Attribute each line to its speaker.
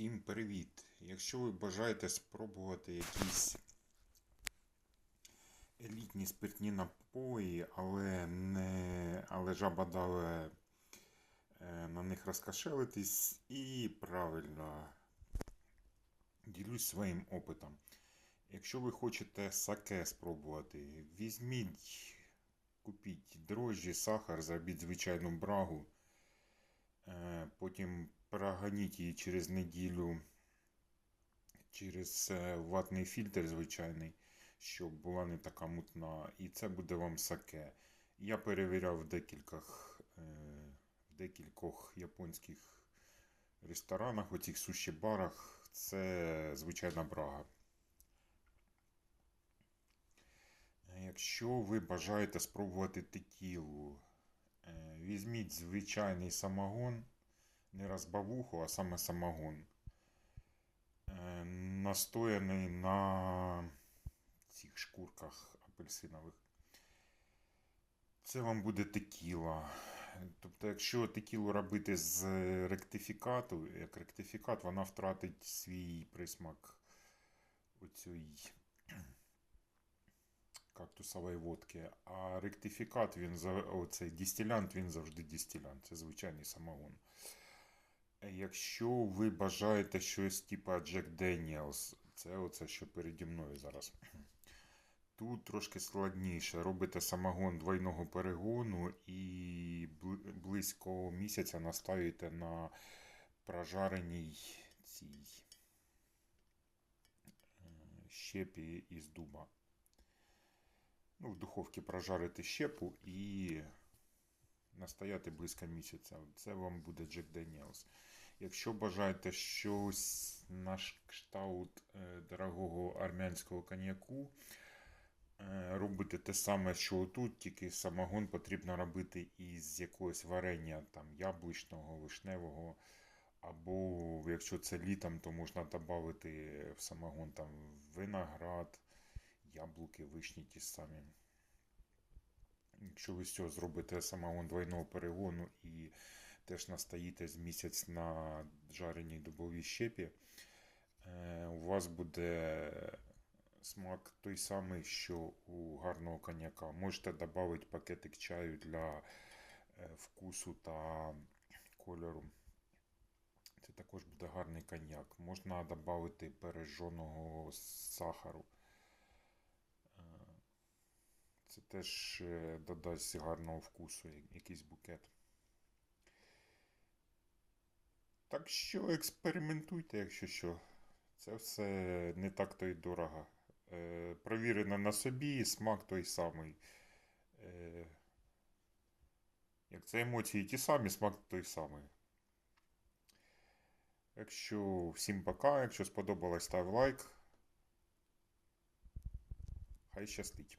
Speaker 1: Всім привіт! Якщо ви бажаєте спробувати якісь елітні спиртні напої, але не але жаба дала е, на них розкошелитись і правильно ділюсь своїм опитом. Якщо ви хочете саке спробувати, візьміть, купіть дрожжі, сахар, зробіть звичайну брагу. Е, Потім проганіть її через неділю через е, ватний фільтр звичайний, щоб була не така мутна. І це буде вам саке. Я перевіряв в декількох, е, в декількох японських ресторанах, оцих суші-барах. Це звичайна брага. Якщо ви бажаєте спробувати текілу, е, візьміть звичайний самогон, не розбавуху, а саме самогон. Е, Настояний на цих шкурках апельсинових. Це вам буде текіла. Тобто, якщо текілу робити з ректифікату, як ректифікат, вона втратить свій присмак оцієї кактусової водки. А ректифікат, він оцей дистилянт, він завжди дистилянт. Це звичайний самогон. Якщо ви бажаєте щось типа Jack Daniels, це оце, що переді мною зараз. Тут трошки складніше. Робите самогон двойного перегону і близько місяця наставите на прожареній цій е, щепі із дуба. Ну, в духовці прожарити щепу і настояти близько місяця. Це вам буде Jack Daniels. Якщо бажаєте щось на кшталт е, дорогого армянського коньяку, е, робите те саме, що тут, тільки самогон потрібно робити із якогось варення там, яблучного, вишневого. Або якщо це літом, то можна додати в самогон там виноград, яблуки, вишні ті самі. Якщо ви цього зробите самогон двойного перегону і теж настоїте з місяць на жареній дубовій щепі, е, у вас буде смак той самий, що у гарного коньяка. Можете додати пакетик чаю для е, вкусу та кольору. Це також буде гарний коньяк. Можна додати пережженого сахару. Е, Це теж додасть гарного вкусу, якийсь букет. Так що експериментуйте, якщо що. Це все не так то й дорого. Е, провірено на собі, смак той самий. Е, як це емоції ті самі, смак той самий. Якщо всім пока, якщо сподобалось, став лайк. Хай щастить.